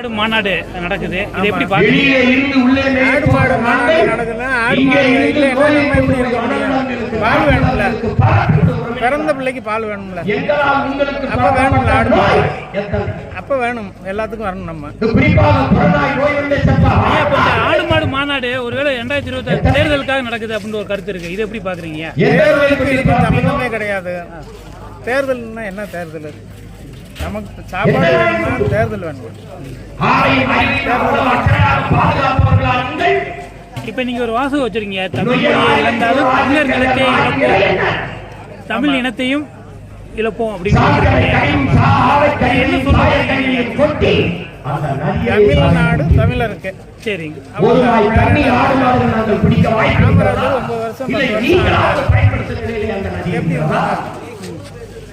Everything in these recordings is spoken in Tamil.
மாடு மாநாடு நடக்குது. இது எப்படி ஆடு ஆடு பால் வேணும்ல. பிறந்த பிள்ளைக்கு பால் வேணும்ல. அப்ப வேணும்ல ஆடு? அப்ப வேணும். எல்லாத்துக்கும் வரணும் நம்ம. ஆடு மாடு மாநாடு ஒருவேளை ரெண்டாயிரத்தி இருபத்தி தேர்தலுக்காக நடக்குது அப்படின்னு ஒரு கருத்து இருக்கு. இது எப்படி பாக்குறீங்க தேர்தலுக்கு இதுக்கு சம்மந்தமே கிடையாது. தேர்தல்னா என்ன தேர்தல்? நமக்கு சாப்பாடு வேணும்னா தேர்தல் வேணும். ஆலை மறித்து அவ்வளவு அக்கறையாக பாதுகாப்பவர்களால் நீங்கள்? இப்ப நீங்க ஒரு வாசகம் வச்சிருக்கீங்க. தமிழ் மொழியை இழந்தாலும் தமிழர் நிலத்தை இழப்போம். தமிழ் இனத்தையும் இழப்போம் அப்படின்னு தமிழ்நாடு தமிழருக்கு. சரிங்க?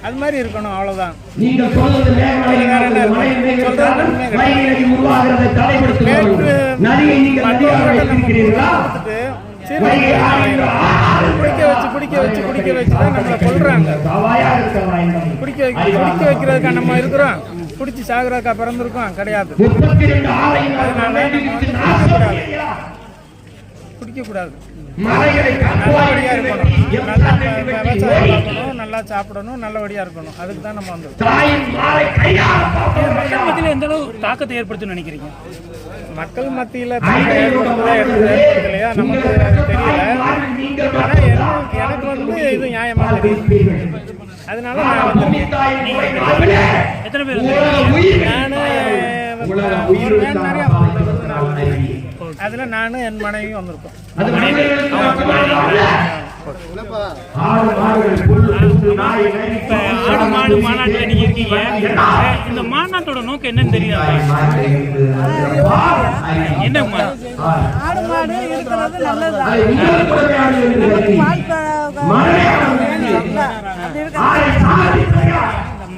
அது மாதிரி இருக்கணும் அவ்வளவுதான். நீர்கள் காரணம் மழை நதி உருவாகிறதை தடைப்படுத்துகிறோம் நதியை நீங்கள் நதியாக வைத்திருக்கிறீர்களா? கொடுத்துட்டு சீரழிவு குடிக்க வச்சு குடிக்க வச்சு குடிக்க வச்சு தான் நம்மளை என்பதை குடிக்க வைக்க குடிக்க வைக்கிறதுக்கா நம்ம இருக்கிறோம். குடிச்சு சாகுறதுக்கா பிறந்திருக்கோம். கிடையாது. கூடாது நல்லா சாப்பிடணும் நல்லபடியா இருக்கணும் அதுக்கு தான் நம்ம வந்து எந்த அளவு தாக்கத்தை ஏற்படுத்தும் நினைக்கிறீங்க மக்கள் மத்தியில ஏற்படுத்தலையா நமக்கு அது தெரியல ஆனா எனக்கு வந்து இது நியாயமா தெரியும் அதனால நான் வந்திருக்கேன் எத்தனை பேர்? நானு ஒரு நிறையா. அதுல நானும் என் மனைவியும் வந்திருக்கோம். இப்ப ஆடு மாடு மாநாட்டுல நீங்க இருக்கீங்க இந்த மாநாட்டோட நோக்கம் என்னன்னு தெரியாது என்னம்மா ஆடு மாடு இருக்கிறது நல்லது